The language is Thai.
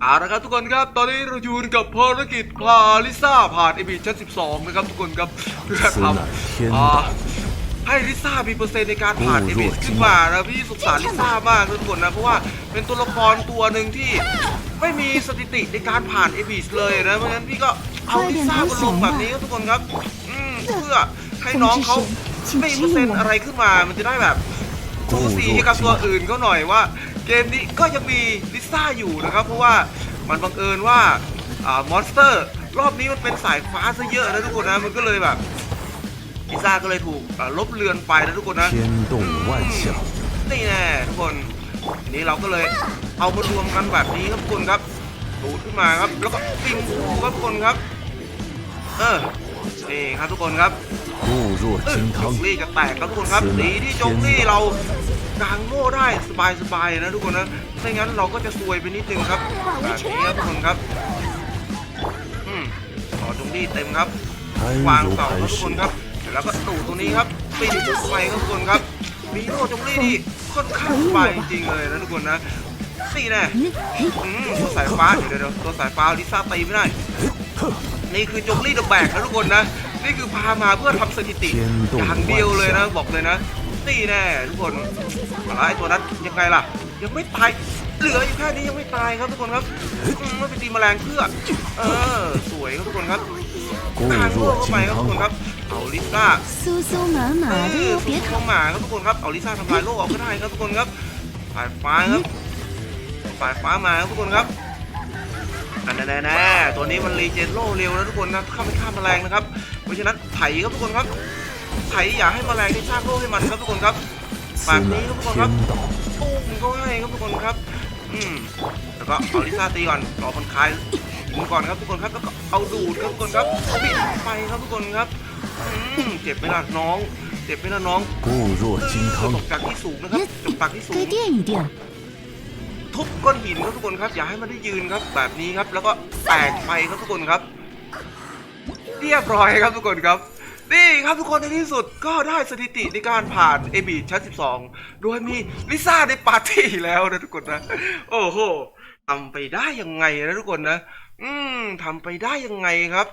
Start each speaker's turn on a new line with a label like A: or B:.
A: เอาละครับทุกคนครับตอนนี้เราอยู่กับภารกิจพาลิซ่าผ่านเอบีชั้น12 นะครับทุกคนครับเพื่อทำอ่าให้ลิซ่ามีเปอร์เซ็นต์ในการผ่านเอบีขึ้นมานะพี่สงสารลิซ่ามากนะทุกคนนะเพราะว่าเป็นตัวละครตัวหนึ่งที่ไม่มีสถิติในการผ่านเอบีเลยนะเพราะฉะนั้นพี่ก็เอาลิซ่ามาลงแบบนี้ครับทุกคนครับอืมเพื่อให้น้องเขาไม่มีเปอร์เซ็นต์อะไรขึ้นมา มันจะได้แบบสูสีให้กับตัวอื่นเขาหน่อยว่า เกมนี้ก็ยังมีลิซ่าอยู่นะครับ เพราะว่ามันบังเอิญว่ามอนสเตอร์รอบนี้มันเป็นสายฟ้าซะเยอะนะทุกคนนะมันก็เลยแบบลิซ่าก็เลยถูกลบเลือนไปนะทุกคนนะนี่แน่ทุกคนนี้เราก็เลยเอามารวมกันแบบนี้ครับทุกคนครับดูขึ้นมาครับ แล้วก็ปิงครับทุกคนครับ เออ เออครับทุกคนครับจงลี่จะแตกครับทุกคนครับดีที่จงลี่เรากางโม่ได้สบายๆนะทุกคนนะไม่งั้นเราก็จะซวยไปนิดนึงครับแบบนี้ครับทุกคนครับอืมต่อจงลี่เต็มครับวางเสาครับทุกคนครับแล้วก็ตู่ตรงนี้ครับปีนจุดไฟครับทุกคนครับมีโร่จงลี่นี่ค่อนข้างสบายจริงเลยนะทุกคนนะสี่แน่ตัวสายฟ้าเดี๋ยวเดี๋ยวตัวสายฟ้าลิซ่าตีไม่ได้นี่คือจงลี่เดอะแบกนะทุกคนนะ นี่คือพามาเพื่อทำสถิติอย่างเดียวเลยนะบอกเลยนะนี่แน่ทุกคนอะไรตัวนั้นยังไงล่ะ ยังไม่ตายเหลืออยู่แค่นี้ยังไม่ตายครับทุกคนครับไม่ไปตีแมลงเพื่อเออสวยครับทุกคนครับทาง
B: รั่
A: วเข้าไปครับทุกคนครับเอาลิซ่า
C: สู้สู้หมา
A: ห
C: มาด้
A: ว
C: ย
A: เปียกหมาครับทุกคนครับเอาลิซ่าทำลายโลกออกก็ได้ครับทุกคนครับสายฟ้าครับสายฟ้ามาครับทุกคนครับ อันแน่ๆตัวนี้มันรีเจนโลเร็วนะทุกคนนะข้ามไปข้ามแมลงนะครับ เพราะฉะนั้นไถครับทุกคนครับ ไถอย่าให้แมลงได้สร้างโลให้มันครับทุกคนครับ
B: ปาก
A: นี้ครับทุกคนครับปุ้งก็ให้ครับทุกคนครับ อืมแล้วก็เอาลิซ่าตีก่อนต่อคนคลายมันก่อนครับทุกคนครับแล้วก็เอาดูดครับทุกคนครับปิดไปครับทุกคนครับอืมเจ็บไหมล่ะน้อง เจ็บไหมล่ะน้อง
B: กู้รั่ว
A: จิ
B: งทองต
A: กจากที่สูงนะครับกจากที่สูง ทุบก้อนหินครับทุกคนครับ อย่าให้มันได้ยืนครับแบบนี้ครับ แล้วก็แตกไปครับทุกคนครับ เรียบร้อยครับทุกคนครับนี่ครับทุกคนในที่สุดก็ได้สถิติในการผ่านเอบีชั้น 12 โดยมีลิซ่าในปาร์ตี้แล้วนะทุกคนนะ โอ้โหทำไปได้ยังไงนะทุกคนนะ อืมทำไปได้ยังไงครับ